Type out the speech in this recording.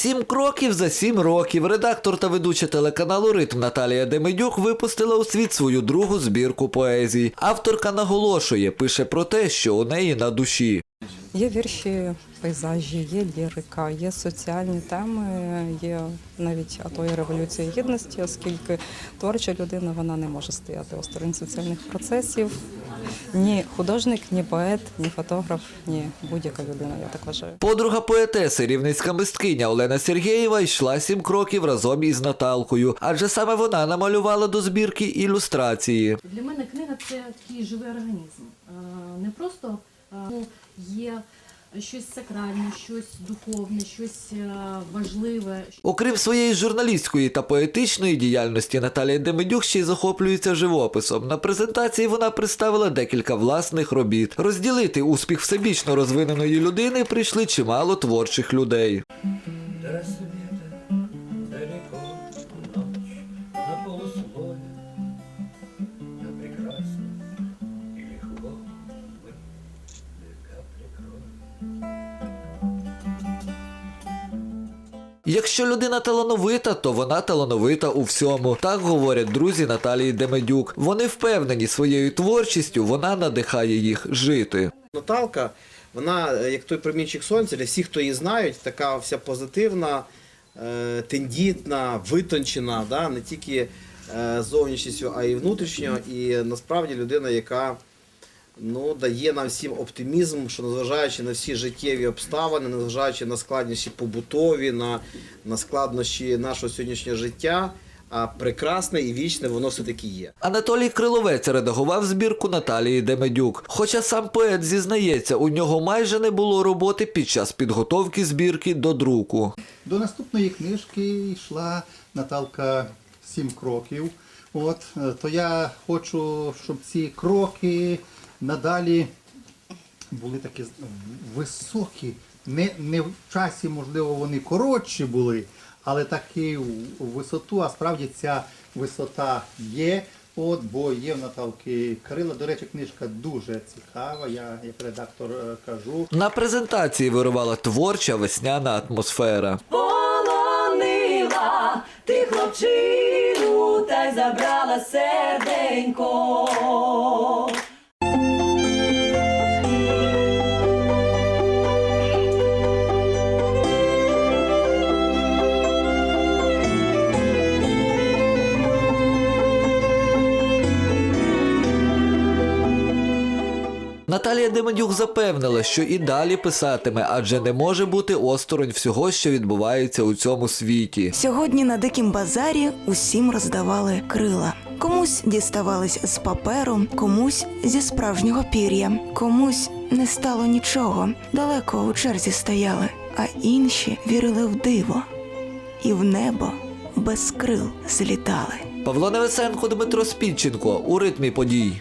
Сім кроків за сім років. Редактор та ведуча телеканалу Ритм Наталія Демидюк випустила у світ свою другу збірку поезій. Авторка наголошує, пише про те, що у неї на душі. Є вірші, пейзажі, є лірика, є соціальні теми, є навіть ато і революція гідності, оскільки творча людина вона не може стояти осторонь соціальних процесів. Ні художник, ні поет, ні фотограф, ні будь-яка людина, я так вважаю. Подруга поетеси, рівницька мисткиня Олена Сергєєва йшла сім кроків разом із Наталкою, адже саме вона намалювала до збірки ілюстрації. Для мене книга це такий живий організм. Е, Не просто є щось сакральне, щось духовне, щось е, важливе. Окрім своєї журналістської та поетичної діяльності, Наталія Демидюк ще й захоплюється живописом. На презентації вона представила декілька власних робіт. Розділити успіх всебічно розвиненої людини прийшли чимало творчих людей. До рассвета далеко ночь на полуслове, Якщо людина талановита, то вона талановита у всьому. Так говорять друзі Наталії Демидюк. Вони впевнені своєю творчістю, вона надихає їх жити. Наталка, вона е, як той промінчик сонця, для всіх, хто її знають, така вся позитивна, е, тендітна, витончена, да? не тільки е, зовнішністю, а й внутрішньо. І насправді людина, яка ну, дає нам всім оптимізм, що незважаючи на всі життєві обставини, незважаючи на складнощі побутові, на, на складнощі нашого сьогоднішнього життя, а прекрасне і вічне воно все-таки є. Анатолій Криловець редагував збірку Наталії Демедюк. Хоча сам поет зізнається, у нього майже не було роботи під час підготовки збірки до друку. До наступної книжки йшла Наталка сім кроків. От, е, то я хочу, щоб ці кроки надалі були такі високі. Не, не в часі, можливо, вони коротші були, але такі у висоту, а справді ця висота є. От, бо є в Наталки Крила. До речі, книжка дуже цікава. Я як редактор е, кажу. На презентації вирувала творча весняна атмосфера. полонила ти хлопчину та й забрала серденько. Наталія Демедюк запевнила, що і далі писатиме, адже не може бути осторонь всього, що відбувається у цьому світі. Сьогодні на дикім базарі усім роздавали крила. Комусь діставались з паперу, комусь зі справжнього пір'я, комусь не стало нічого. Далеко у черзі стояли, а інші вірили в диво і в небо без крил злітали. Павло Невесенко, Дмитро Спідченко у ритмі подій.